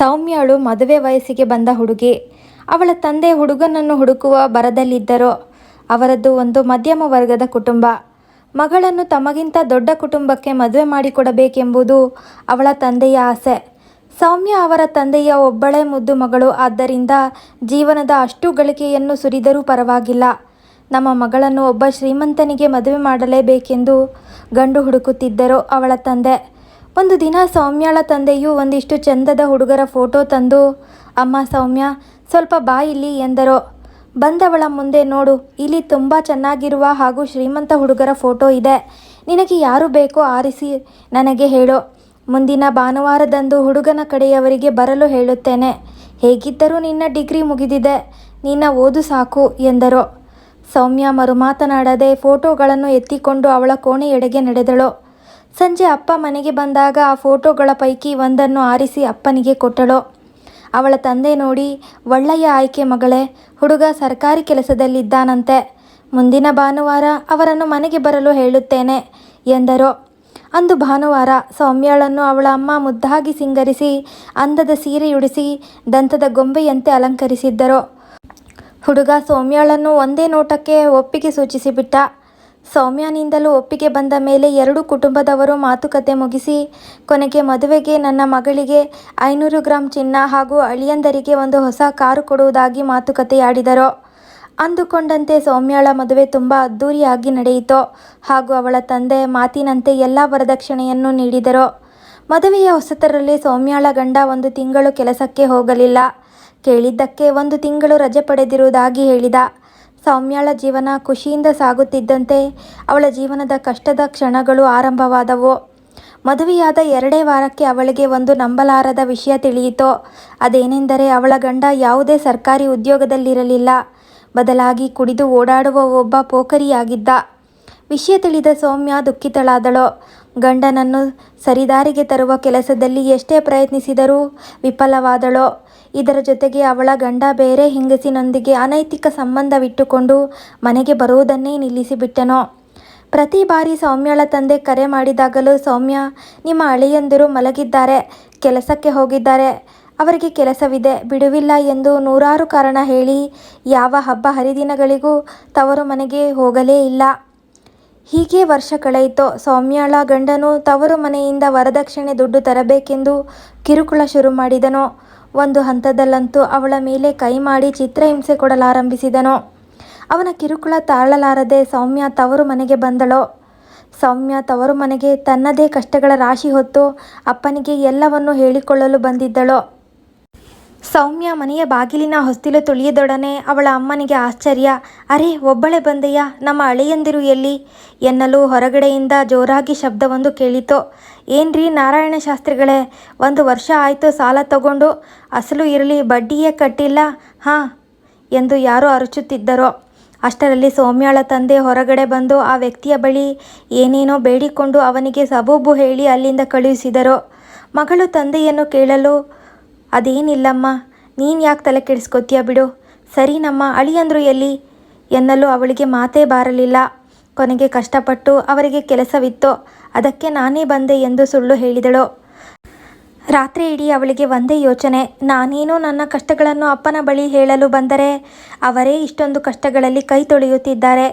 ಸೌಮ್ಯಳು ಮದುವೆ ವಯಸ್ಸಿಗೆ ಬಂದ ಹುಡುಗಿ. ಅವಳ ತಂದೆ ಹುಡುಗನನ್ನು ಹುಡುಕುವ ಬರದಲ್ಲಿದ್ದರು ಅವರದ್ದು ಒಂದು ಮಧ್ಯಮ ವರ್ಗದ ಕುಟುಂಬ. ಮಗಳನ್ನು ತಮಗಿಂತ ದೊಡ್ಡ ಕುಟುಂಬಕ್ಕೆ ಮದುವೆ ಮಾಡಿಕೊಡಬೇಕೆಂಬುದು ಅವಳ ತಂದೆಯ ಆಸೆ. ಸೌಮ್ಯ ಅವರ ತಂದೆಯ ಒಬ್ಬಳೇ ಮುದ್ದು ಮಗಳು. ಆದ್ದರಿಂದ ಜೀವನದ ಅಷ್ಟು ಗಳಿಕೆಯನ್ನು ಸುರಿದರೂ ಪರವಾಗಿಲ್ಲ. ನಮ್ಮ ಮಗಳನ್ನು ಒಬ್ಬ ಶ್ರೀಮಂತನಿಗೆ ಮದುವೆ ಮಾಡಲೇಬೇಕೆಂದು ಗಂಡು ಹುಡುಕುತ್ತಿದ್ದರು ಅವಳ ತಂದೆ. ಒಂದು ದಿನ ಸೌಮ್ಯಳ ತಂದೆಯು ಒಂದಿಷ್ಟು ಚಂದದ ಹುಡುಗರ ಫೋಟೋ ತಂದು, ಅಮ್ಮ ಸೌಮ್ಯ, ಸ್ವಲ್ಪ ಬಾ ಇಲ್ಲಿ ಎಂದರು. ಬಂದವಳ ಮುಂದೆ ನೋಡು, ಇಲ್ಲಿ ತುಂಬ ಚೆನ್ನಾಗಿರುವ ಹಾಗೂ ಶ್ರೀಮಂತ ಹುಡುಗರ ಫೋಟೋ ಇದೆ. ನಿನಗೆ ಯಾರು ಬೇಕೋ ಆರಿಸಿ, ನನಗೆ ಹೇಳು. ಮುಂದಿನ ಭಾನುವಾರದಂದು ಹುಡುಗನ ಕಡೆಯವರಿಗೆ ಬರಲು ಹೇಳುತ್ತೇನೆ. ಹೇಗಿದ್ದರೂ ನಿನ್ನ ಡಿಗ್ರಿ ಮುಗಿದಿದೆ, ನಿನ್ನ ಓದು ಸಾಕು ಎಂದರು. ಸೌಮ್ಯ ಮರುಮಾತನಾಡದೆ ಫೋಟೋಗಳನ್ನು ಎತ್ತಿಕೊಂಡು ಅವಳ ಕೋಣೆಯೆಡೆಗೆ ನಡೆದಳು. ಸಂಜೆ ಅಪ್ಪ ಮನೆಗೆ ಬಂದಾಗ ಆ ಫೋಟೋಗಳ ಪೈಕಿ ಒಂದನ್ನು ಆರಿಸಿ ಅಪ್ಪನಿಗೆ ಕೊಟ್ಟಳು. ಅವಳ ತಂದೆ ನೋಡಿ ಒಳ್ಳೆಯ ಆಯ್ಕೆ ಮಗಳೇ, ಹುಡುಗ ಸರ್ಕಾರಿ ಕೆಲಸದಲ್ಲಿದ್ದಾನಂತೆ. ಮುಂದಿನ ಭಾನುವಾರ ಅವರನ್ನು ಮನೆಗೆ ಬರಲು ಹೇಳುತ್ತೇನೆ ಎಂದರು. ಅಂದು ಭಾನುವಾರ ಸೌಮ್ಯಳನ್ನು ಅವಳ ಅಮ್ಮ ಮುದ್ದಾಗಿ ಸಿಂಗರಿಸಿ, ಅಂದದ ಸೀರೆಯುಡಿಸಿ ದಂತದ ಗೊಂಬೆಯಂತೆ ಅಲಂಕರಿಸಿದ್ದರು. ಹುಡುಗ ಸೌಮ್ಯಳನ್ನು ಒಂದೇ ನೋಟಕ್ಕೆ ಒಪ್ಪಿಗೆ ಸೂಚಿಸಿಬಿಟ್ಟ. ಸೌಮ್ಯನಿಂದಲೂ ಒಪ್ಪಿಗೆ ಬಂದ ಮೇಲೆ ಎರಡು ಕುಟುಂಬದವರು ಮಾತುಕತೆ ಮುಗಿಸಿ, ಕೊನೆಗೆ ಮದುವೆಗೆ ನನ್ನ ಮಗಳಿಗೆ ಐನೂರು ಗ್ರಾಂ ಚಿನ್ನ ಹಾಗೂ ಅಳಿಯಂದರಿಗೆ ಒಂದು ಹೊಸ ಕಾರು ಕೊಡುವುದಾಗಿ ಮಾತುಕತೆಯಾಡಿದರು. ಅಂದುಕೊಂಡಂತೆ ಸೌಮ್ಯಳ ಮದುವೆ ತುಂಬ ಅದ್ಧೂರಿಯಾಗಿ ನಡೆಯಿತು ಹಾಗೂ ಅವಳ ತಂದೆ ಮಾತಿನಂತೆ ಎಲ್ಲ ವರದಕ್ಷಿಣೆಯನ್ನು ನೀಡಿದರು. ಮದುವೆಯ ಹೊಸತರಲ್ಲಿ ಸೌಮ್ಯಳ ಗಂಡ ಒಂದು ತಿಂಗಳು ಕೆಲಸಕ್ಕೆ ಹೋಗಲಿಲ್ಲ. ಕೇಳಿದ್ದಕ್ಕೆ ಒಂದು ತಿಂಗಳು ರಜೆ ಪಡೆದಿರುವುದಾಗಿ ಹೇಳಿದ. ಸೌಮ್ಯಳ ಜೀವನ ಖುಷಿಯಿಂದ ಸಾಗುತ್ತಿದ್ದಂತೆ ಅವಳ ಜೀವನದ ಕಷ್ಟದ ಕ್ಷಣಗಳು ಆರಂಭವಾದವು. ಮದುವೆಯಾದ ಎರಡೇ ವಾರಕ್ಕೆ ಅವಳಿಗೆ ಒಂದು ನಂಬಲಾರದ ವಿಷಯ ತಿಳಿಯಿತು. ಅದೇನೆಂದರೆ ಅವಳ ಗಂಡ ಯಾವುದೇ ಸರ್ಕಾರಿ ಉದ್ಯೋಗದಲ್ಲಿರಲಿಲ್ಲ. ಬದಲಾಗಿ ಕುಡಿದು ಓಡಾಡುವ ಒಬ್ಬ ಪೋಖರಿಯಾಗಿದ್ದ. ವಿಷಯ ತಿಳಿದ ಸೌಮ್ಯ ದುಃಖಿತಳಾದಳು. ಗಂಡನನ್ನು ಸರಿದಾರಿಗೆ ತರುವ ಕೆಲಸದಲ್ಲಿ ಎಷ್ಟೇ ಪ್ರಯತ್ನಿಸಿದರೂ ವಿಫಲವಾದಳು. ಇದರ ಜೊತೆಗೆ ಅವಳ ಗಂಡ ಬೇರೆ ಹೆಂಗಸಿನೊಂದಿಗೆ ಅನೈತಿಕ ಸಂಬಂಧವಿಟ್ಟುಕೊಂಡು ಮನೆಗೆ ಬರುವುದನ್ನೇ ನಿಲ್ಲಿಸಿಬಿಟ್ಟನೋ. ಪ್ರತಿ ಬಾರಿ ಸೌಮ್ಯಳ ತಂದೆ ಕರೆ ಮಾಡಿದಾಗಲೂ ಸೌಮ್ಯ ನಿಮ್ಮ ಅಳಿಯಂದಿರು ಮಲಗಿದ್ದಾರೆ, ಕೆಲಸಕ್ಕೆ ಹೋಗಿದ್ದಾರೆ. ಅವರಿಗೆ ಕೆಲಸವಿದೆ, ಬಿಡುವಿಲ್ಲ ಎಂದು ನೂರಾರು ಕಾರಣ ಹೇಳಿ ಯಾವ ಹಬ್ಬ ಹರಿದಿನಗಳಿಗೂ ತವರು ಮನೆಗೆ ಹೋಗಲೇ ಇಲ್ಲ. ಹೀಗೆ ವರ್ಷ ಕಳೆಯಿತು, ಸೌಮ್ಯಳ ಗಂಡನು ತವರು ಮನೆಯಿಂದ ವರದಕ್ಷಿಣೆ ದುಡ್ಡು ತರಬೇಕೆಂದು ಕಿರುಕುಳ ಶುರು ಮಾಡಿದನು. ಒಂದು ಹಂತದಲ್ಲಂತೂ ಅವಳ ಮೇಲೆ ಕೈ ಮಾಡಿ ಚಿತ್ರಹಿಂಸೆ ಕೊಡಲಾರಂಭಿಸಿದನು. ಅವನ ಕಿರುಕುಳ ತಾಳಲಾರದೆ ಸೌಮ್ಯ ತವರು ಮನೆಗೆ ಬಂದಳು. ಸೌಮ್ಯ ತವರು ಮನೆಗೆ ತನ್ನದೇ ಕಷ್ಟಗಳ ರಾಶಿ ಹೊತ್ತು ಅಪ್ಪನಿಗೆ ಎಲ್ಲವನ್ನೂ ಹೇಳಿಕೊಳ್ಳಲು ಬಂದಿದ್ದಳು. ಸೌಮ್ಯ ಮನೆಯ ಬಾಗಿಲಿನ ಹೊಸ್ತಿಲು ತುಳಿಯದೊಡನೆ ಅವಳ ಅಮ್ಮನಿಗೆ ಆಶ್ಚರ್ಯ. ಅರೆ, ಒಬ್ಬಳೆ ಬಂದೆಯ, ನಮ್ಮ ಅಳೆಯಂದಿರು ಎಲ್ಲಿ? ಎನ್ನಲು ಹೊರಗಡೆಯಿಂದ ಜೋರಾಗಿ ಶಬ್ದವೊಂದು ಕೇಳಿತು. ಏನ್ರಿ ನಾರಾಯಣ ಶಾಸ್ತ್ರಿಗಳೇ, ಒಂದು ವರ್ಷ ಆಯಿತು ಸಾಲ ತಗೊಂಡು, ಅಸಲು ಇರಲಿ, ಬಡ್ಡಿಯೇ ಕಟ್ಟಿಲ್ಲ? ಹಾಂ, ಎಂದು ಯಾರೋ ಅರಚುತ್ತಿದ್ದರೋ. ಅಷ್ಟರಲ್ಲಿ ಸೌಮ್ಯಳ ತಂದೆ ಹೊರಗಡೆ ಬಂದು ಆ ವ್ಯಕ್ತಿಯ ಬಳಿ ಏನೇನೋ ಬೇಡಿಕೊಂಡು ಅವನಿಗೆ ಸಬೂಬು ಹೇಳಿ ಅಲ್ಲಿಂದ ಕಳುಹಿಸಿದರು. ಮಗಳು ತಂದೆಯನ್ನು ಕೇಳಲು ಅದೇನಿಲ್ಲಮ್ಮ, ನೀನು ಯಾಕೆ ತಲೆ ಕೆಡಿಸ್ಕೊತೀಯ ಬಿಡು. ಸರಿ ನಮ್ಮ ಅಳಿಯಂದ್ರು ಎಲ್ಲಿ? ಎನ್ನಲು ಅವಳಿಗೆ ಮಾತೇ ಬಾರಲಿಲ್ಲ. ಕೊನೆಗೆ ಕಷ್ಟಪಟ್ಟು ಅವರಿಗೆ ಕೆಲಸವಿತ್ತು. ಅದಕ್ಕೆ ನಾನೇ ಬಂದೆ ಎಂದು ಸುಳ್ಳು ಹೇಳಿದಳು. ರಾತ್ರಿ ಇಡೀ ಅವಳಿಗೆ ಒಂದೇ ಯೋಚನೆ. ನಾನೇನೋ ನನ್ನ ಕಷ್ಟಗಳನ್ನು ಅಪ್ಪನ ಬಳಿ ಹೇಳಲು ಬಂದರೆ ಅವರೇ ಇಷ್ಟೊಂದು ಕಷ್ಟಗಳಲ್ಲಿ ಕೈ ತೊಳೆಯುತ್ತಿದ್ದಾರೆ.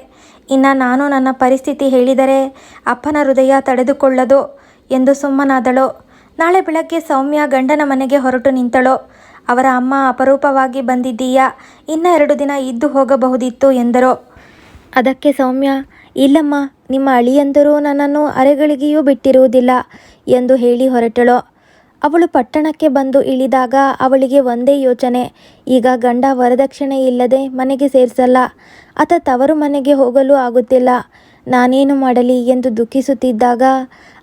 ಇನ್ನು ನಾನು ನನ್ನ ಪರಿಸ್ಥಿತಿ ಹೇಳಿದರೆ ಅಪ್ಪನ ಹೃದಯ ತಡೆದುಕೊಳ್ಳದು ಎಂದು ಸುಮ್ಮನಾದಳು. ನಾಳೆ ಬೆಳಗ್ಗೆ ಸೌಮ್ಯ ಗಂಡನ ಮನೆಗೆ ಹೊರಟು ನಿಂತಳು. ಅವರ ಅಮ್ಮ ಅಪರೂಪವಾಗಿ ಬಂದಿದ್ದೀಯಾ? ಇನ್ನ ಎರಡು ದಿನ ಇದ್ದು ಹೋಗಬಹುದಿತ್ತು ಎಂದರು. ಅದಕ್ಕೆ ಸೌಮ್ಯ, ಇಲ್ಲಮ್ಮ, ನಿಮ್ಮ ಅಳಿಯಂದರು ನನ್ನನ್ನು ಅರೆಗಳಿಗೆಯೂ ಬಿಟ್ಟಿರುವುದಿಲ್ಲ ಎಂದು ಹೇಳಿ ಹೊರಟಳು. ಅವಳು ಪಟ್ಟಣಕ್ಕೆ ಬಂದು ಇಳಿದಾಗ ಅವಳಿಗೆ ಒಂದೇ ಯೋಚನೆ. ಈಗ ಗಂಡ ವರದಕ್ಷಿಣೆ ಇಲ್ಲದೆ ಮನೆಗೆ ಸೇರಿಸಲ್ಲ. ಆತ ತವರು ಮನೆಗೆ ಹೋಗಲು ಆಗುತ್ತಿಲ್ಲ. ನಾನೇನು ಮಾಡಲಿ ಎಂದು ದುಃಖಿಸುತ್ತಿದ್ದಾಗ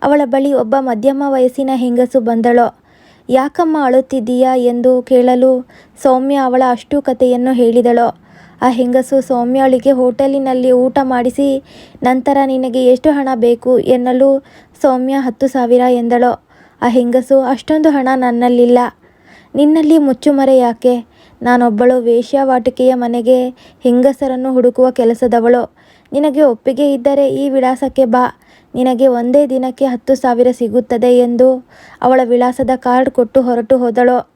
ಅವಳ ಬಳಿ ಒಬ್ಬ ಮಧ್ಯಮ ವಯಸ್ಸಿನ ಹೆಂಗಸು ಬಂದಳು. ಯಾಕಮ್ಮ ಅಳುತ್ತಿದ್ದೀಯಾ ಎಂದು ಕೇಳಲು ಸೌಮ್ಯ ಅವಳ ಅಷ್ಟು ಕಥೆಯನ್ನು ಹೇಳಿದಳು. ಆ ಹೆಂಗಸು ಸೌಮ್ಯಳಿಗೆ ಹೋಟೆಲಿನಲ್ಲಿ ಊಟ ಮಾಡಿಸಿ, ನಂತರ ನಿನಗೆ ಎಷ್ಟು ಹಣ ಬೇಕು? ಎನ್ನಲು ಸೌಮ್ಯ ಹತ್ತು ಸಾವಿರ ಎಂದಳು. ಆ ಹೆಂಗಸು, ಅಷ್ಟೊಂದು ಹಣ ನನ್ನಲ್ಲಿಲ್ಲ. ನಿನ್ನಲ್ಲಿ ಮುಚ್ಚುಮರೆ ಯಾಕೆ? ನಾನೊಬ್ಬಳು ವೇಶ್ಯಾವಾಟಿಕೆಯ ಮನೆಗೆ ಹೆಂಗಸರನ್ನು ಹುಡುಕುವ ಕೆಲಸದವಳು. ನಿನಗೆ ಒಪ್ಪಿಗೆ ಇದ್ದರೆ ಈ ವಿಳಾಸಕ್ಕೆ ಬಾ. ನಿನಗೆ ಒಂದೇ ದಿನಕ್ಕೆ ಹತ್ತು ಸಾವಿರ ಸಿಗುತ್ತದೆ ಎಂದು ಅವಳ ವಿಳಾಸದ ಕಾರ್ಡ್ ಕೊಟ್ಟು ಹೊರಟು ಹೋದಳು.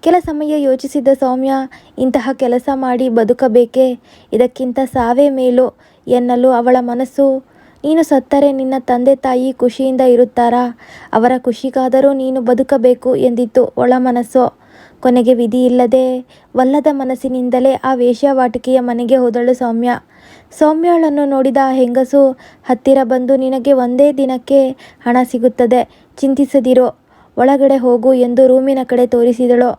ಕೆಲ ಸಮಯ ಯೋಚಿಸಿದ ಸೌಮ್ಯ, ಇಂತಹ ಕೆಲಸ ಮಾಡಿ ಬದುಕಬೇಕೆ? ಇದಕ್ಕಿಂತ ಸಾವೇ ಮೇಲು ಎನ್ನಲು ಅವಳ ಮನಸ್ಸು. ನೀನು ಸತ್ತರೆ ನಿನ್ನ ತಂದೆ ತಾಯಿ ಖುಷಿಯಿಂದ ಇರುತ್ತಾರಾ? ಅವರ ಖುಷಿಗಾದರೂ ನೀನು ಬದುಕಬೇಕು ಎಂದಿತ್ತು ಒಳ ಮನಸ್ಸು. ಕೊನೆಗೆ ವಿಧಿ ಇಲ್ಲದೆ ವಲ್ಲದ ಮನಸ್ಸಿನಿಂದಲೇ ಆ ವೇಶ್ಯಾವಾಟಿಕೆಯ ಮನೆಗೆ ಹೋದಳು ಸೌಮ್ಯ. ಸೌಮ್ಯಳನ್ನು ನೋಡಿದ ಹೆಂಗಸು, ಹತ್ತಿರ ಬಂದು ನಿನಗೆ ಒಂದೇ ದಿನಕ್ಕೆ ಹಣ ಸಿಗುತ್ತದೆ, ಚಿಂತಿಸದಿರೋ, ಒಳಗಡೆ ಹೋಗು ಎಂದು ರೂಮಿನ ಕಡೆ ತೋರಿಸಿದಳು.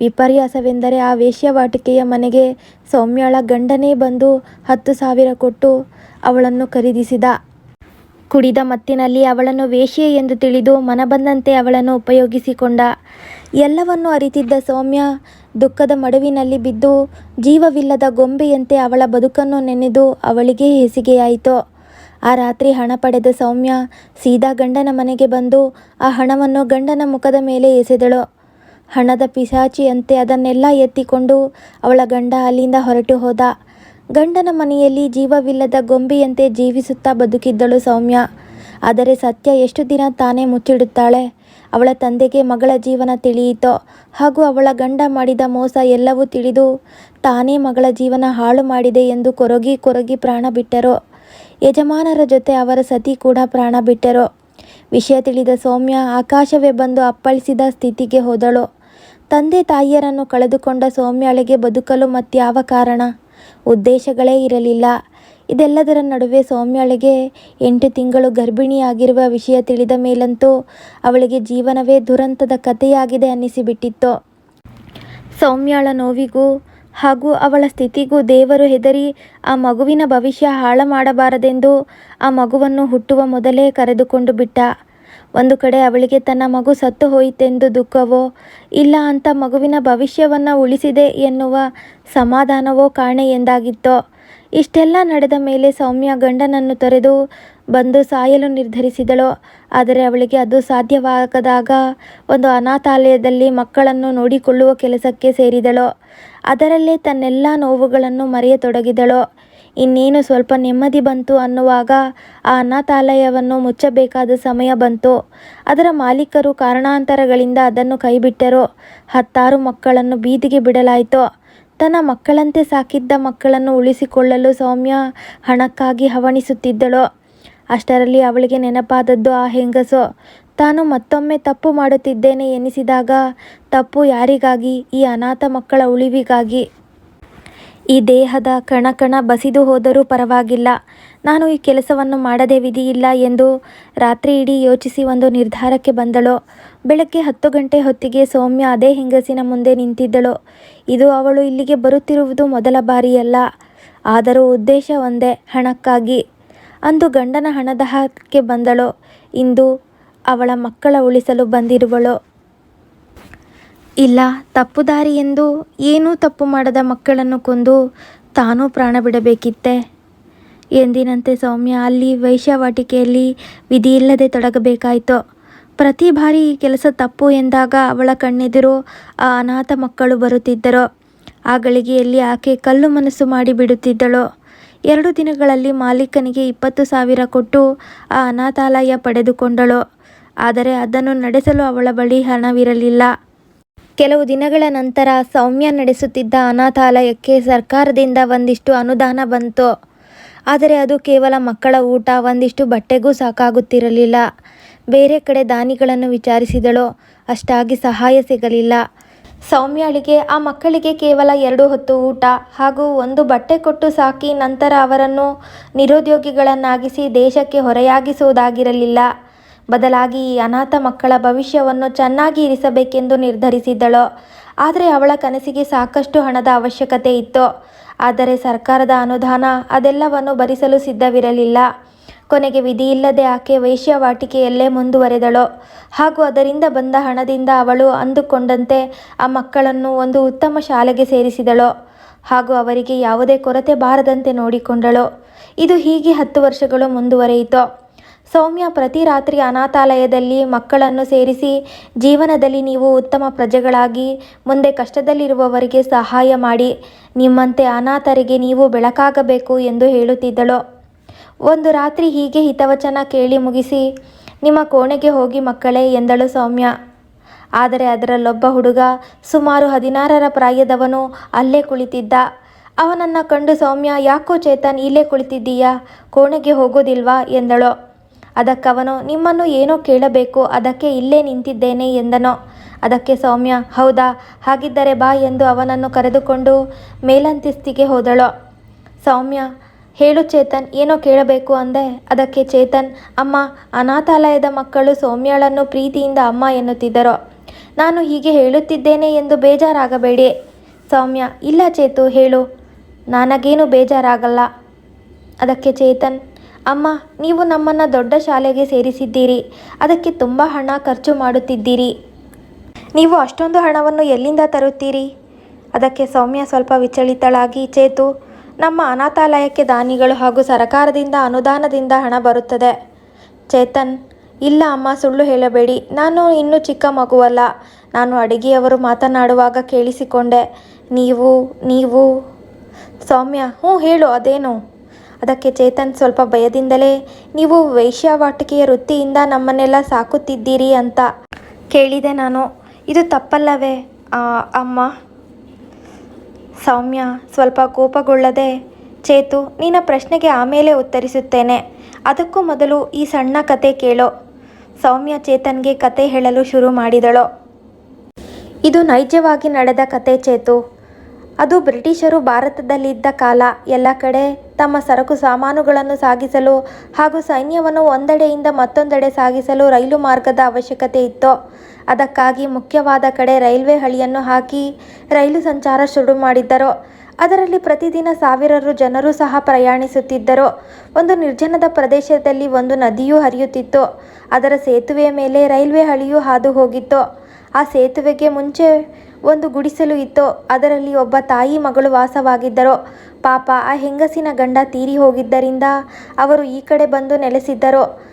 ವಿಪರ್ಯಾಸವೆಂದರೆ ಆ ವೇಶ್ಯಾವಾಟಿಕೆಯ ಮನೆಗೆ ಸೌಮ್ಯಳ ಗಂಡನೇ ಬಂದು ಹತ್ತು ಸಾವಿರ ಕೊಟ್ಟು ಅವಳನ್ನು ಖರೀದಿಸಿದ. ಕುಡಿದ ಮತ್ತಿನಲ್ಲಿ ಅವಳನ್ನು ವೇಶ್ಯೆ ಎಂದು ತಿಳಿದು ಮನಬಂದಂತೆ ಅವಳನ್ನು ಉಪಯೋಗಿಸಿಕೊಂಡ. ಎಲ್ಲವನ್ನೂ ಅರಿತಿದ್ದ ಸೌಮ್ಯ ದುಃಖದ ಮಡುವಿನಲ್ಲಿ ಬಿದ್ದು ಜೀವವಿಲ್ಲದ ಗೊಂಬೆಯಂತೆ ಅವಳ ಬದುಕನ್ನು ನೆನೆದು ಅವಳಿಗೆ ಹೆಸಿಗೆಯಾಯಿತು. ಆ ರಾತ್ರಿ ಹಣ ಪಡೆದ ಸೌಮ್ಯ ಸೀದಾ ಗಂಡನ ಮನೆಗೆ ಬಂದು ಆ ಹಣವನ್ನು ಗಂಡನ ಮುಖದ ಮೇಲೆ ಎಸೆದಳು. ಹಣದ ಪಿಶಾಚಿಯಂತೆ ಅದನ್ನೆಲ್ಲ ಎತ್ತಿಕೊಂಡು ಅವಳ ಗಂಡ ಅಲ್ಲಿಂದ ಹೊರಟು ಹೋದ. ಗಂಡನ ಮನೆಯಲ್ಲಿ ಜೀವವಿಲ್ಲದ ಗೊಂಬೆಯಂತೆ ಜೀವಿಸುತ್ತಾ ಬದುಕಿದ್ದಳು ಸೌಮ್ಯ. ಆದರೆ ಸತ್ಯ ಎಷ್ಟು ದಿನ ತಾನೇ ಮುಚ್ಚಿಡುತ್ತಾಳೆ? ಅವಳ ತಂದೆಗೆ ಮಗಳ ಜೀವನ ತಿಳಿಯಿತೋ? ಹಾಗೂ ಅವಳ ಗಂಡ ಮಾಡಿದ ಮೋಸ ಎಲ್ಲವೂ ತಿಳಿದು ತಾನೇ ಮಗಳ ಜೀವನ ಹಾಳು ಮಾಡಿದೆ ಎಂದು ಕೊರಗಿ ಕೊರಗಿ ಪ್ರಾಣ ಬಿಟ್ಟರು? ಯಜಮಾನರ ಜೊತೆ ಅವರ ಸತಿ ಕೂಡ ಪ್ರಾಣ ಬಿಟ್ಟರು? ವಿಷಯ ತಿಳಿದ ಸೌಮ್ಯ ಆಕಾಶವೇ ಬಂದು ಅಪ್ಪಳಿಸಿದ ಸ್ಥಿತಿಗೆ ಹೋದಳು. ತಂದೆ ತಾಯಿಯರನ್ನು ಕಳೆದುಕೊಂಡ ಸೌಮ್ಯಳಿಗೆ ಬದುಕಲು ಮತ್ಯಾವ ಕಾರಣ? ಉದ್ದೇಶಗಳೇ ಇರಲಿಲ್ಲ. ಇದೆಲ್ಲದರ ನಡುವೆ ಸೌಮ್ಯಳಿಗೆ ಎಂಟು ತಿಂಗಳು ಗರ್ಭಿಣಿಯಾಗಿರುವ ವಿಷಯ ತಿಳಿದ ಮೇಲಂತೂ ಅವಳಿಗೆ ಜೀವನವೇ ದುರಂತದ ಕಥೆಯಾಗಿದೆ ಅನ್ನಿಸಿಬಿಟ್ಟಿತ್ತು. ಸೌಮ್ಯಳ ನೋವಿಗೂ ಹಾಗೂ ಅವಳ ಸ್ಥಿತಿಗೂ ದೇವರು ಹೆದರಿ ಆ ಮಗುವಿನ ಭವಿಷ್ಯ ಹಾಳು ಮಾಡಬಾರದೆಂದು ಆ ಮಗುವನ್ನು ಹುಟ್ಟುವ ಮೊದಲೇ ಕರೆದುಕೊಂಡು ಬಿಟ್ಟ. ಒಂದು ಕಡೆ ಅವಳಿಗೆ ತನ್ನ ಮಗು ಸತ್ತು ಹೋಯಿತೆಂದು ದುಃಖವೋ, ಇಲ್ಲ ಅಂತ ಮಗುವಿನ ಭವಿಷ್ಯವನ್ನು ಉಳಿಸಿದೆ ಎನ್ನುವ ಸಮಾಧಾನವೋ ಕಾಣೆ ಎಂದಾಗಿತ್ತು, ಇಷ್ಟೆಲ್ಲ ನಡೆದ ಮೇಲೆ ಸೌಮ್ಯ ಗಂಡನನ್ನು ತೊರೆದು ಬಂದು ಸಾಯಲು ನಿರ್ಧರಿಸಿದಳು, ಆದರೆ ಅವಳಿಗೆ ಅದು ಸಾಧ್ಯವಾಗದಾಗ ಒಂದು ಅನಾಥಾಲಯದಲ್ಲಿ ಮಕ್ಕಳನ್ನು ನೋಡಿಕೊಳ್ಳುವ ಕೆಲಸಕ್ಕೆ ಸೇರಿದಳು, ಅದರಲ್ಲೇ ತನ್ನೆಲ್ಲ ನೋವುಗಳನ್ನು ಮರೆಯತೊಡಗಿದಳು ಇನ್ನೇನು ಸ್ವಲ್ಪ ನೆಮ್ಮದಿ ಬಂತು ಅನ್ನುವಾಗ ಆ ಅನಾಥಾಲಯವನ್ನು ಮುಚ್ಚಬೇಕಾದ ಸಮಯ ಬಂತು. ಅದರ ಮಾಲೀಕರು ಕಾರಣಾಂತರಗಳಿಂದ ಅದನ್ನು ಕೈಬಿಟ್ಟರು. ಹತ್ತಾರು ಮಕ್ಕಳನ್ನು ಬೀದಿಗೆ ಬಿಡಲಾಯಿತು. ತನ್ನ ಮಕ್ಕಳಂತೆ ಸಾಕಿದ್ದ ಮಕ್ಕಳನ್ನು ಉಳಿಸಿಕೊಳ್ಳಲು ಸೌಮ್ಯ ಹಣಕ್ಕಾಗಿ ಹವಣಿಸುತ್ತಿದ್ದಳು. ಅಷ್ಟರಲ್ಲಿ ಅವಳಿಗೆ ನೆನಪಾದದ್ದು ಆ ಹೆಂಗಸು. ತಾನು ಮತ್ತೊಮ್ಮೆ ತಪ್ಪು ಮಾಡುತ್ತಿದ್ದೇನೆ ಎನಿಸಿದಾಗ ತಪ್ಪು ಯಾರಿಗಾಗಿ? ಈ ಅನಾಥ ಮಕ್ಕಳ ಉಳಿವಿಗಾಗಿ. ಈ ದೇಹದ ಕಣ ಕಣ ಬಸಿದು ಹೋದರೂ ಪರವಾಗಿಲ್ಲ. ನಾನು ಈ ಕೆಲಸವನ್ನು ಮಾಡದೆ ವಿಧಿಯಿಲ್ಲ ಎಂದು ರಾತ್ರಿ ಇಡೀ ಯೋಚಿಸಿ ಒಂದು ನಿರ್ಧಾರಕ್ಕೆ ಬಂದಳು. ಬೆಳಗ್ಗೆ ಹತ್ತು ಗಂಟೆ ಹೊತ್ತಿಗೆ ಸೌಮ್ಯ ಅದೇ ಹೆಂಗಸಿನ ಮುಂದೆ ನಿಂತಿದ್ದಳು. ಇದು ಅವಳು ಇಲ್ಲಿಗೆ ಬರುತ್ತಿರುವುದು ಮೊದಲ ಬಾರಿಯಲ್ಲ. ಆದರೂ ಉದ್ದೇಶ ಒಂದೇ, ಹಣಕ್ಕಾಗಿ. ಅಂದು ಗಂಡನ ಹಣದ ಹಕ್ಕೆ ಬಂದಳು. ಇಂದು ಅವಳ ಮಕ್ಕಳ ಉಳಿಸಲು ಬಂದಿರುವಳು. ಇಲ್ಲ, ತಪ್ಪು ದಾರಿ ಎಂದು ಏನೂ ತಪ್ಪು ಮಾಡದ ಮಕ್ಕಳನ್ನು ಕೊಂದು ತಾನೂ ಪ್ರಾಣ ಬಿಡಬೇಕಿತ್ತೆ. ಎಂದಿನಂತೆ ಸೌಮ್ಯ ಅಲ್ಲಿ ವೈಶ್ಯವಾಟಿಕೆಯಲ್ಲಿ ವಿಧಿಯಿಲ್ಲದೆ ತೊಡಗಬೇಕಾಯಿತು. ಪ್ರತಿ ಬಾರಿ ಈ ಕೆಲಸ ತಪ್ಪು ಎಂದಾಗ ಅವಳ ಕಣ್ಣೆದುರು ಆ ಅನಾಥ ಮಕ್ಕಳು ಬರುತ್ತಿದ್ದರು. ಆ ಗಳಿಗೆಯಲ್ಲಿ ಆಕೆ ಕಲ್ಲು ಮನಸ್ಸು ಮಾಡಿ ಬಿಡುತ್ತಿದ್ದಳು. ಎರಡು ದಿನಗಳಲ್ಲಿ ಮಾಲೀಕನಿಗೆ ಇಪ್ಪತ್ತು ಸಾವಿರ ಕೊಟ್ಟು ಆ ಅನಾಥಾಲಯ ಪಡೆದುಕೊಂಡಳು. ಆದರೆ ಅದನ್ನು ನಡೆಸಲು ಅವಳ ಬಳಿ ಹಣವಿರಲಿಲ್ಲ. ಕೆಲವು ದಿನಗಳ ನಂತರ ಸೌಮ್ಯ ನಡೆಸುತ್ತಿದ್ದ ಅನಾಥಾಲಯಕ್ಕೆ ಸರ್ಕಾರದಿಂದ ಒಂದಿಷ್ಟು ಅನುದಾನ ಬಂತು. ಆದರೆ ಅದು ಕೇವಲ ಮಕ್ಕಳ ಊಟ, ಒಂದಿಷ್ಟು ಬಟ್ಟೆಗೂ ಸಾಕಾಗುತ್ತಿರಲಿಲ್ಲ. ಬೇರೆ ಕಡೆ ದಾನಿಗಳನ್ನು ವಿಚಾರಿಸಿದಳು. ಅಷ್ಟಾಗಿ ಸಹಾಯ ಸಿಗಲಿಲ್ಲ. ಸೌಮ್ಯಳಿಗೆ, ಆ ಮಕ್ಕಳಿಗೆ ಕೇವಲ ಎರಡು ಹೊತ್ತು ಊಟ ಹಾಗೂ ಒಂದು ಬಟ್ಟೆ ಕೊಟ್ಟು ಸಾಕಿ ನಂತರ ಅವರನ್ನು ನಿರುದ್ಯೋಗಿಗಳನ್ನಾಗಿಸಿ ದೇಶಕ್ಕೆ ಹೊರೆಯಾಗಿಸುವುದಾಗಿರಲಿಲ್ಲ. ಬದಲಾಗಿ ಈ ಅನಾಥ ಮಕ್ಕಳ ಭವಿಷ್ಯವನ್ನು ಚೆನ್ನಾಗಿ ಇರಿಸಬೇಕೆಂದು ನಿರ್ಧರಿಸಿದ್ದಳು. ಆದರೆ ಅವಳ ಕನಸಿಗೆ ಸಾಕಷ್ಟು ಹಣದ ಅವಶ್ಯಕತೆ ಇತ್ತು. ಆದರೆ ಸರ್ಕಾರದ ಅನುದಾನ ಅದೆಲ್ಲವನ್ನು ಭರಿಸಲು ಸಿದ್ಧವಿರಲಿಲ್ಲ. ಕೊನೆಗೆ ವಿಧಿಯಿಲ್ಲದೆ ಆಕೆ ವೈಶ್ಯವಾಟಿಕೆಯಲ್ಲೇ ಮುಂದುವರೆದಳು. ಹಾಗೂ ಅದರಿಂದ ಬಂದ ಹಣದಿಂದ ಅವಳು ಅಂದುಕೊಂಡಂತೆ ಆ ಮಕ್ಕಳನ್ನು ಒಂದು ಉತ್ತಮ ಶಾಲೆಗೆ ಸೇರಿಸಿದಳು. ಹಾಗೂ ಅವರಿಗೆ ಯಾವುದೇ ಕೊರತೆ ಬಾರದಂತೆ ನೋಡಿಕೊಂಡಳು. ಇದು ಹೀಗೆ ಹತ್ತು ವರ್ಷಗಳು ಮುಂದುವರಿಯಿತು. ಸೌಮ್ಯ ಪ್ರತಿ ರಾತ್ರಿ ಅನಾಥಾಲಯದಲ್ಲಿ ಮಕ್ಕಳನ್ನು ಸೇರಿಸಿ ಜೀವನದಲ್ಲಿ ನೀವು ಉತ್ತಮ ಪ್ರಜೆಗಳಾಗಿ ಮುಂದೆ ಕಷ್ಟದಲ್ಲಿರುವವರಿಗೆ ಸಹಾಯ ಮಾಡಿ. ನಿಮ್ಮಂತೆ ಅನಾಥರಿಗೆ ನೀವು ಬೆಳಕಾಗಬೇಕು ಎಂದು ಹೇಳುತ್ತಿದ್ದಳು. ಒಂದು ರಾತ್ರಿ ಹೀಗೆ ಹಿತವಚನ ಕೇಳಿ ಮುಗಿಸಿ, ನಿಮ್ಮ ಕೋಣೆಗೆ ಹೋಗಿ ಮಕ್ಕಳೇ ಎಂದಳು ಸೌಮ್ಯ. ಆದರೆ ಅದರಲ್ಲೊಬ್ಬ ಹುಡುಗ ಸುಮಾರು ಹದಿನಾರರ ಪ್ರಾಯದವನು ಅಲ್ಲೇ ಕುಳಿತಿದ್ದ. ಅವನನ್ನು ಕಂಡು ಸೌಮ್ಯ, ಯಾಕೋ ಚೇತನ್, ಇಲ್ಲೇ ಕುಳಿತಿದ್ದೀಯಾ? ಕೋಣೆಗೆ ಹೋಗೋದಿಲ್ವಾ? ಎಂದಳು. ಅದಕ್ಕವನು, ನಿಮ್ಮನ್ನು ಏನೋ ಕೇಳಬೇಕು, ಅದಕ್ಕೆ ಇಲ್ಲೇ ನಿಂತಿದ್ದೇನೆ ಎಂದನು. ಅದಕ್ಕೆ ಸೌಮ್ಯ, ಹೌದಾ, ಹಾಗಿದ್ದರೆ ಬಾ ಎಂದು ಅವನನ್ನು ಕರೆದುಕೊಂಡು ಮೇಲಂತಿಸ್ತಿಗೆ ಹೋದಳು. ಸೌಮ್ಯ, ಹೇಳು ಚೇತನ್, ಏನೋ ಕೇಳಬೇಕು ಅಂದೆ. ಅದಕ್ಕೆ ಚೇತನ್, ಅಮ್ಮ, ಅನಾಥಾಲಯದ ಮಕ್ಕಳು ಸೌಮ್ಯಳನ್ನು ಪ್ರೀತಿಯಿಂದ ಅಮ್ಮ ಎನ್ನುತ್ತಿದ್ದರು. ನಾನು ಹೀಗೆ ಹೇಳುತ್ತಿದ್ದೇನೆ ಎಂದು ಬೇಜಾರಾಗಬೇಡಿ. ಸೌಮ್ಯ, ಇಲ್ಲ ಚೇತು, ಹೇಳು. ನನಗೇನು ಬೇಜಾರಾಗಲ್ಲ. ಅದಕ್ಕೆ ಚೇತನ್ ಅಮ್ಮ, ನೀವು ನಮ್ಮನ್ನು ದೊಡ್ಡ ಶಾಲೆಗೆ ಸೇರಿಸಿದ್ದೀರಿ. ಅದಕ್ಕೆ ತುಂಬ ಹಣ ಖರ್ಚು ಮಾಡುತ್ತಿದ್ದೀರಿ. ನೀವು ಅಷ್ಟೊಂದು ಹಣವನ್ನು ಎಲ್ಲಿಂದ ತರುತ್ತೀರಿ? ಅದಕ್ಕೆ ಸೌಮ್ಯ ಸ್ವಲ್ಪ ವಿಚಲಿತಳಾಗಿ, ಚೇತು, ನಮ್ಮ ಅನಾಥಾಲಯಕ್ಕೆ ದಾನಿಗಳು ಹಾಗೂ ಸರಕಾರದಿಂದ ಅನುದಾನದಿಂದ ಹಣ ಬರುತ್ತದೆ. ಚೇತನ್, ಇಲ್ಲ ಅಮ್ಮ, ಸುಳ್ಳು ಹೇಳಬೇಡಿ. ನಾನು ಇನ್ನೂ ಚಿಕ್ಕ ಮಗುವಲ್ಲ. ನಾನು ಅಡುಗೆಯವರು ಮಾತನಾಡುವಾಗ ಕೇಳಿಸಿಕೊಂಡೆ. ನೀವು ನೀವು ಸೌಮ್ಯ, ಹ್ಞೂ, ಹೇಳು, ಅದೇನು? ಅದಕ್ಕೆ ಚೇತನ್ ಸ್ವಲ್ಪ ಭಯದಿಂದಲೇ, ನೀವು ವೈಶ್ಯವಾಟಿಕೆಯ ವೃತ್ತಿಯಿಂದ ನಮ್ಮನ್ನೆಲ್ಲ ಸಾಕುತ್ತಿದ್ದೀರಿ ಅಂತ ಕೇಳಿದೆ ನಾನು. ಇದು ತಪ್ಪಲ್ಲವೇ? ಅಮ್ಮ. ಸೌಮ್ಯ ಸ್ವಲ್ಪ ಕೋಪಗೊಳ್ಳದೆ, ಚೇತು ನಿನ್ನ ಪ್ರಶ್ನೆಗೆ ಆಮೇಲೆ ಉತ್ತರಿಸುತ್ತೇನೆ. ಅದಕ್ಕೂ ಮೊದಲು ಈ ಸಣ್ಣ ಕತೆ ಕೇಳೋ. ಸೌಮ್ಯ ಚೇತನ್ಗೆ ಕತೆ ಹೇಳಲು ಶುರು ಮಾಡಿದಳು. ಇದು ನೈಜವಾಗಿ ನಡೆದ ಕತೆ ಚೇತು. ಅದು ಬ್ರಿಟಿಷರು ಭಾರತದಲ್ಲಿದ್ದ ಕಾಲ. ಎಲ್ಲ ಕಡೆ ತಮ್ಮ ಸರಕು ಸಾಮಾನುಗಳನ್ನು ಸಾಗಿಸಲು ಹಾಗೂ ಸೈನ್ಯವನ್ನು ಒಂದೆಡೆಯಿಂದ ಮತ್ತೊಂದೆಡೆ ಸಾಗಿಸಲು ರೈಲು ಮಾರ್ಗದ ಅವಶ್ಯಕತೆ ಇತ್ತು. ಅದಕ್ಕಾಗಿ ಮುಖ್ಯವಾದ ಕಡೆ ರೈಲ್ವೆ ಹಳಿಯನ್ನು ಹಾಕಿ ರೈಲು ಸಂಚಾರ ಶುರು ಮಾಡಿದ್ದರು. ಅದರಲ್ಲಿ ಪ್ರತಿದಿನ ಸಾವಿರಾರು ಜನರು ಸಹ ಪ್ರಯಾಣಿಸುತ್ತಿದ್ದರು. ಒಂದು ನಿರ್ಜನದ ಪ್ರದೇಶದಲ್ಲಿ ಒಂದು ನದಿಯೂ ಹರಿಯುತ್ತಿತ್ತು. ಅದರ ಸೇತುವೆಯ ಮೇಲೆ ರೈಲ್ವೆ ಹಳಿಯು ಹಾದು ಹೋಗಿತ್ತು. ಆ ಸೇತುವೆಗೆ ಮುಂಚೆ ಒಂದು ಗುಡಿಸಲು ಇತ್ತು. ಅದರಲ್ಲಿ ಒಬ್ಬ ತಾಯಿ ಮಗಳು ವಾಸವಾಗಿದ್ದರು. ಪಾಪ, ಆ ಹೆಂಗಸಿನ ಗಂಡ ತೀರಿ ಹೋಗಿದ್ದರಿಂದ ಅವರು ಈ ಕಡೆ ಬಂದು ನೆಲೆಸಿದ್ದರು.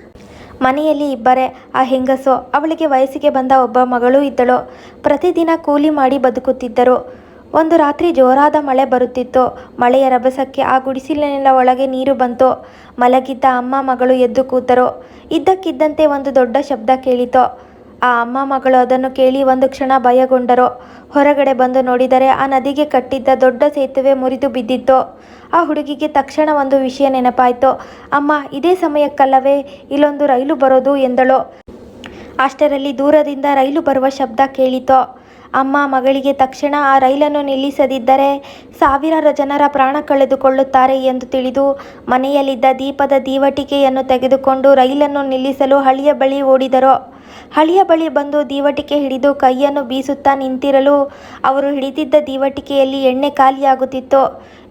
ಮನೆಯಲ್ಲಿ ಇಬ್ಬರೇ, ಆ ಹೆಂಗಸು, ಅವಳಿಗೆ ವಯಸ್ಸಿಗೆ ಬಂದ ಒಬ್ಬ ಮಗಳೂ ಇದ್ದಳು. ಪ್ರತಿದಿನ ಕೂಲಿ ಮಾಡಿ ಬದುಕುತ್ತಿದ್ದರು. ಒಂದು ರಾತ್ರಿ ಜೋರಾದ ಮಳೆ ಬರುತ್ತಿತ್ತು. ಮಳೆಯ ರಭಸಕ್ಕೆ ಆ ಗುಡಿಸಿಲಿನ ಒಳಗೆ ನೀರು ಬಂತು. ಮಲಗಿದ್ದ ಅಮ್ಮ ಮಗಳು ಎದ್ದು ಕೂತರು. ಇದ್ದಕ್ಕಿದ್ದಂತೆ ಒಂದು ದೊಡ್ಡ ಶಬ್ದ ಕೇಳಿತು. ಆ ಅಮ್ಮ ಮಗಳು ಅದನ್ನು ಕೇಳಿ ಒಂದು ಕ್ಷಣ ಭಯಗೊಂಡರು. ಹೊರಗಡೆ ಬಂದು ನೋಡಿದರೆ ಆ ನದಿಗೆ ಕಟ್ಟಿದ್ದ ದೊಡ್ಡ ಸೇತುವೆ ಮುರಿದು ಬಿದ್ದಿತ್ತು. ಆ ಹುಡುಗಿಗೆ ತಕ್ಷಣ ಒಂದು ವಿಷಯ ನೆನಪಾಯಿತು. ಅಮ್ಮ, ಇದೇ ಸಮಯಕ್ಕಲ್ಲವೇ ಇಲ್ಲೊಂದು ರೈಲು ಬರೋದು ಎಂದಳು. ಅಷ್ಟರಲ್ಲಿ ದೂರದಿಂದ ರೈಲು ಬರುವ ಶಬ್ದ ಕೇಳಿತು. ಅಮ್ಮ ಮಗಳಿಗೆ ತಕ್ಷಣ ಆ ರೈಲನ್ನು ನಿಲ್ಲಿಸದಿದ್ದರೆ ಸಾವಿರಾರು ಜನರ ಪ್ರಾಣ ಕಳೆದುಕೊಳ್ಳುತ್ತಾರೆ ಎಂದು ತಿಳಿದು ಮನೆಯಲ್ಲಿದ್ದ ದೀಪದ ದೀವಟಿಕೆಯನ್ನು ತೆಗೆದುಕೊಂಡು ರೈಲನ್ನು ನಿಲ್ಲಿಸಲು ಹಳಿಯ ಬಳಿ ಓಡಿದರು. ಹಳಿಯ ಬಳಿ ಬಂದು ದೀವಟಿಕೆ ಹಿಡಿದು ಕೈಯನ್ನು ಬೀಸುತ್ತಾ ನಿಂತಿರಲು ಅವರು ಹಿಡಿದಿದ್ದ ದೀವಟಿಕೆಯಲ್ಲಿ ಎಣ್ಣೆ ಖಾಲಿಯಾಗುತ್ತಿತ್ತು.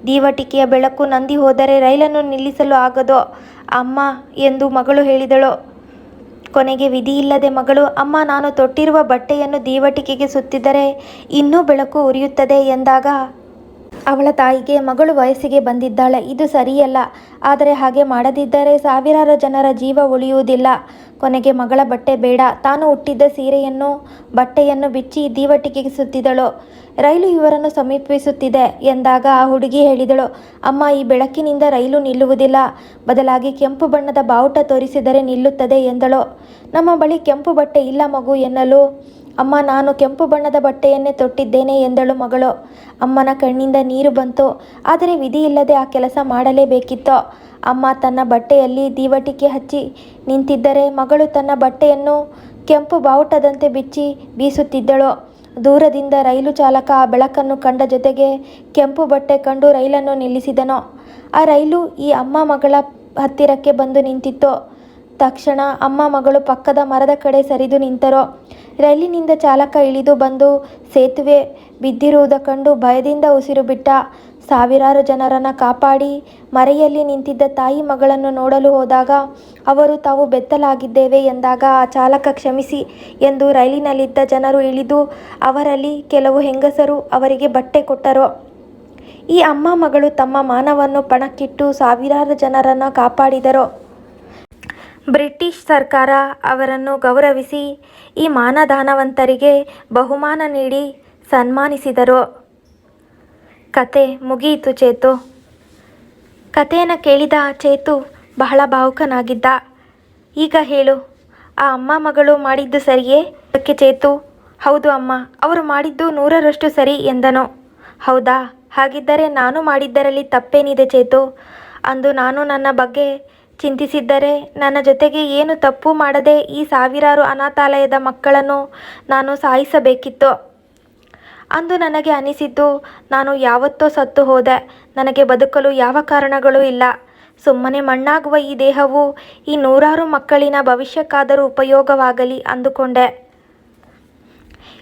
ದೀವಟಿಕೆಯ ಬೆಳಕು ನಂದಿ ಹೋದರೆ ರೈಲನ್ನು ನಿಲ್ಲಿಸಲು ಆಗದೋ? ಅಮ್ಮ ಎಂದು ಮಗಳು ಹೇಳಿದಳು. ಕೊನೆಗೆ ವಿಧಿಯಿಲ್ಲದೆ ಮಗಳು, ಅಮ್ಮ, ನಾನು ತೊಟ್ಟಿರುವ ಬಟ್ಟೆಯನ್ನು ದೀವಟಿಕೆಗೆ ಸುತ್ತಿದರೆ ಇನ್ನೂ ಬೆಳಕು ಉರಿಯುತ್ತದೆ ಎಂದಾಗ ಅವಳ ತಾಯಿಗೆ, ಮಗಳು ವಯಸ್ಸಿಗೆ ಬಂದಿದ್ದಾಳೆ. ಇದು ಸರಿಯಲ್ಲ. ಆದರೆ ಹಾಗೆ ಮಾಡದಿದ್ದರೆ ಸಾವಿರಾರು ಜನರ ಜೀವ ಉಳಿಯುವುದಿಲ್ಲ. ಕೊನೆಗೆ ಮಗಳ ಬಟ್ಟೆ ಬೇಡ. ತಾನು ಹುಟ್ಟಿದ್ದ ಸೀರೆಯನ್ನು, ಬಟ್ಟೆಯನ್ನು ಬಿಚ್ಚಿ ದೀವಟಿಕೆಗೆ ಸುತ್ತಿದಳು. ರೈಲು ಇವರನ್ನು ಸಮೀಪಿಸುತ್ತಿದೆ ಎಂದಾಗ ಆ ಹುಡುಗಿ ಹೇಳಿದಳು, ಅಮ್ಮ, ಈ ಬೆಳಕಿನಿಂದ ರೈಲು ನಿಲ್ಲುವುದಿಲ್ಲ. ಬದಲಾಗಿ ಕೆಂಪು ಬಣ್ಣದ ಬಾವುಟ ತೋರಿಸಿದರೆ ನಿಲ್ಲುತ್ತದೆ ಎಂದಳು. ನಮ್ಮ ಬಳಿ ಕೆಂಪು ಬಟ್ಟೆ ಇಲ್ಲ ಮಗು ಎನ್ನಲು ಅಮ್ಮ, ನಾನು ಕೆಂಪು ಬಣ್ಣದ ಬಟ್ಟೆಯನ್ನೇ ತೊಟ್ಟಿದ್ದೇನೆ ಎಂದಳು ಮಗಳು. ಅಮ್ಮನ ಕಣ್ಣಿಂದ ನೀರು ಬಂತು. ಆದರೆ ವಿಧಿಯಿಲ್ಲದೆ ಆ ಕೆಲಸ ಮಾಡಲೇಬೇಕಿತ್ತು. ಅಮ್ಮ ತನ್ನ ಬಟ್ಟೆಯಲ್ಲಿ ದೀವಟಿಕೆ ಹಚ್ಚಿ ನಿಂತಿದ್ದರೆ ಮಗಳು ತನ್ನ ಬಟ್ಟೆಯನ್ನು ಕೆಂಪು ಬಾವುಟದಂತೆ ಬಿಚ್ಚಿ ಬೀಸುತ್ತಿದ್ದಳು. ದೂರದಿಂದ ರೈಲು ಚಾಲಕ ಆ ಬೆಳಕನ್ನು ಕಂಡ ಜೊತೆಗೆ ಕೆಂಪು ಬಟ್ಟೆ ಕಂಡು ರೈಲನ್ನು ನಿಲ್ಲಿಸಿದನು. ಆ ರೈಲು ಈ ಅಮ್ಮ ಮಗಳ ಹತ್ತಿರಕ್ಕೆ ಬಂದು ನಿಂತಿತ್ತು. ತಕ್ಷಣ ಅಮ್ಮ ಮಗಳು ಪಕ್ಕದ ಮರದ ಕಡೆ ಸರಿದು ನಿಂತರು. ರೈಲಿನಿಂದ ಚಾಲಕ ಇಳಿದು ಬಂದು ಸೇತುವೆ ಬಿದ್ದಿರುವುದ ಕಂಡು ಭಯದಿಂದ ಉಸಿರು ಬಿಟ್ಟ ಸಾವಿರಾರು ಜನರನ್ನು ಕಾಪಾಡಿ ಮರೆಯಲ್ಲಿ ನಿಂತಿದ್ದ ತಾಯಿ ಮಗಳನ್ನು ನೋಡಲು ಹೋದಾಗ ಅವರು ತಾವು ಬೆತ್ತಲಾಗಿದ್ದೇವೆ ಎಂದಾಗ ಆ ಚಾಲಕ ಕ್ಷಮಿಸಿ ಎಂದು ರೈಲಿನಲ್ಲಿದ್ದ ಜನರು ಇಳಿದು ಅವರಲ್ಲಿ ಕೆಲವು ಹೆಂಗಸರು ಅವರಿಗೆ ಬಟ್ಟೆ ಕೊಟ್ಟರು. ಈ ಅಮ್ಮ ಮಗಳು ತಮ್ಮ ಮಾನವನ್ನು ಪಣಕ್ಕಿಟ್ಟು ಸಾವಿರಾರು ಜನರನ್ನು ಕಾಪಾಡಿದರು. ಬ್ರಿಟಿಷ್ ಸರ್ಕಾರ ಅವರನ್ನು ಗೌರವಿಸಿ ಈ ಮಾನದಾನವಂತರಿಗೆ ಬಹುಮಾನ ನೀಡಿ ಸನ್ಮಾನಿಸಿದರು. ಕತೆ ಮುಗಿಯಿತು ಚೇತು. ಕಥೆಯನ್ನು ಕೇಳಿದ ಚೇತು ಬಹಳ ಭಾವುಕನಾಗಿದ್ದ. ಈಗ ಹೇಳು, ಆ ಅಮ್ಮ ಮಗಳು ಮಾಡಿದ್ದು ಸರಿಯೇ? ಅದಕ್ಕೆ ಚೇತು, ಹೌದು ಅಮ್ಮ, ಅವರು ಮಾಡಿದ್ದು ನೂರರಷ್ಟು ಸರಿ ಎಂದನು. ಹೌದಾ? ಹಾಗಿದ್ದರೆ ನಾನು ಮಾಡಿದ್ದರಲ್ಲಿ ತಪ್ಪೇನಿದೆ ಚೇತು? ಅಂದು ನಾನು ನನ್ನ ಬಗ್ಗೆ ಚಿಂತಿಸಿದ್ದರೆ ನನ್ನ ಜೊತೆಗೆ ಏನು ತಪ್ಪು ಮಾಡದೆ ಈ ಸಾವಿರಾರು ಅನಾಥಾಲಯದ ಮಕ್ಕಳನ್ನು ನಾನು ಸಾಯಿಸಬೇಕಿತ್ತು. ಅಂದು ನನಗೆ ಅನಿಸಿದ್ದು, ನಾನು ಯಾವತ್ತೋ ಸತ್ತು ಹೋದೆ, ನನಗೆ ಬದುಕಲು ಯಾವ ಕಾರಣಗಳೂ ಇಲ್ಲ. ಸುಮ್ಮನೆ ಮಣ್ಣಾಗುವ ಈ ದೇಹವು ಈ ನೂರಾರು ಮಕ್ಕಳಿನ ಭವಿಷ್ಯಕ್ಕಾದರೂ ಉಪಯೋಗವಾಗಲಿ ಅಂದುಕೊಂಡೆ.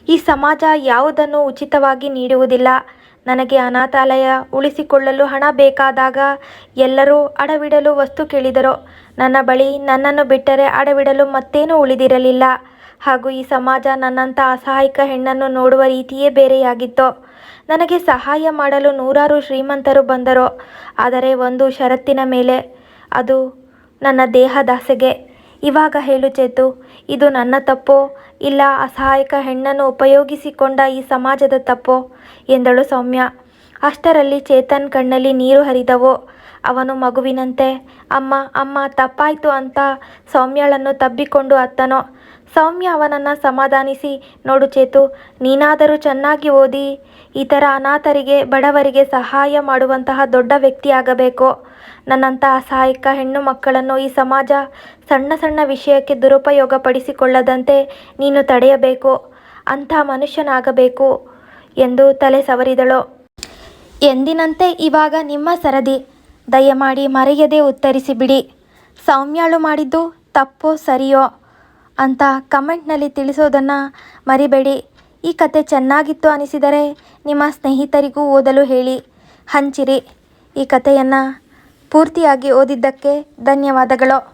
ಈ ಸಮಾಜ ಯಾವುದನ್ನು ಉಚಿತವಾಗಿ ನೀಡುವುದಿಲ್ಲ. ನನಗೆ ಅನಾಥಾಲಯ ಉಳಿಸಿಕೊಳ್ಳಲು ಹಣ ಬೇಕಾದಾಗ ಎಲ್ಲರೂ ಅಡವಿಡಲು ವಸ್ತು ಕೇಳಿದರು. ನನ್ನ ಬಳಿ ನನ್ನನ್ನು ಬಿಟ್ಟರೆ ಅಡವಿಡಲು ಮತ್ತೇನೂ ಉಳಿದಿರಲಿಲ್ಲ. ಹಾಗೂ ಈ ಸಮಾಜ ನನ್ನಂಥ ಅಸಹಾಯಕ ಹೆಣ್ಣನ್ನು ನೋಡುವ ರೀತಿಯೇ ಬೇರೆಯಾಗಿತ್ತು. ನನಗೆ ಸಹಾಯ ಮಾಡಲು ನೂರಾರು ಶ್ರೀಮಂತರು ಬಂದರು. ಆದರೆ ಒಂದು ಷರತ್ತಿನ ಮೇಲೆ ಅದು ನನ್ನ ದೇಹದಾಸೆಗೆ ಇವಾಗ ಹೇಳು ಚೇತು, ಇದು ನನ್ನ ತಪ್ಪೋ? ಇಲ್ಲ, ಅಸಹಾಯಕ ಹೆಣ್ಣನ್ನು ಉಪಯೋಗಿಸಿಕೊಂಡ ಈ ಸಮಾಜದ ತಪ್ಪೋ? ಎಂದಳು ಸೌಮ್ಯ. ಅಷ್ಟರಲ್ಲಿ ಚೇತನ್ ಕಣ್ಣಲ್ಲಿ ನೀರು ಹರಿದವು? ಅವನು ಮಗುವಿನಂತೆ. ಅಮ್ಮ ಅಮ್ಮ, ತಪ್ಪಾಯಿತು ಅಂತ ಸೌಮ್ಯಳನ್ನು ತಬ್ಬಿಕೊಂಡು ಅತ್ತನು? ಸೌಮ್ಯ ಅವನನ್ನು ಸಮಾಧಾನಿಸಿ ನೋಡು ಚೇತು, ನೀನಾದರೂ ಚೆನ್ನಾಗಿ ಓದಿ ಈ ಥರ ಅನಾಥರಿಗೆ, ಬಡವರಿಗೆ ಸಹಾಯ ಮಾಡುವಂತಹ ದೊಡ್ಡ ವ್ಯಕ್ತಿಯಾಗಬೇಕು ನನ್ನಂಥ ಅಸಹಾಯಕ ಹೆಣ್ಣು ಮಕ್ಕಳನ್ನು ಈ ಸಮಾಜ ಸಣ್ಣ ಸಣ್ಣ ವಿಷಯಕ್ಕೆ ದುರುಪಯೋಗಪಡಿಸಿಕೊಳ್ಳದಂತೆ ನೀನು ತಡೆಯಬೇಕು, ಅಂಥ ಮನುಷ್ಯನಾಗಬೇಕು ಎಂದು ತಲೆ ಸವರಿದಳು. ಎಂದಿನಂತೆ ಇವಾಗ ನಿಮ್ಮ ಸರದಿ, ದಯಮಾಡಿ ಮರೆಯದೆ ಉತ್ತರಿಸಿ ಬಿಡಿ. ಸೌಮ್ಯಾಳು ಮಾಡಿದ್ದು ತಪ್ಪೋ ಸರಿಯೋ? ಅಂತ ಕಮೆಂಟ್ನಲ್ಲಿ ತಿಳಿಸೋದನ್ನು ಮರಿಬೇಡಿ. ಈ ಕತೆ ಚೆನ್ನಾಗಿತ್ತು ಅನಿಸಿದರೆ ನಿಮ್ಮ ಸ್ನೇಹಿತರಿಗೂ ಓದಲು ಹೇಳಿ. ಹಂಚಿರಿ. ಈ ಕಥೆಯನ್ನು ಪೂರ್ತಿಯಾಗಿ ಓದಿದ್ದಕ್ಕೆ ಧನ್ಯವಾದಗಳು.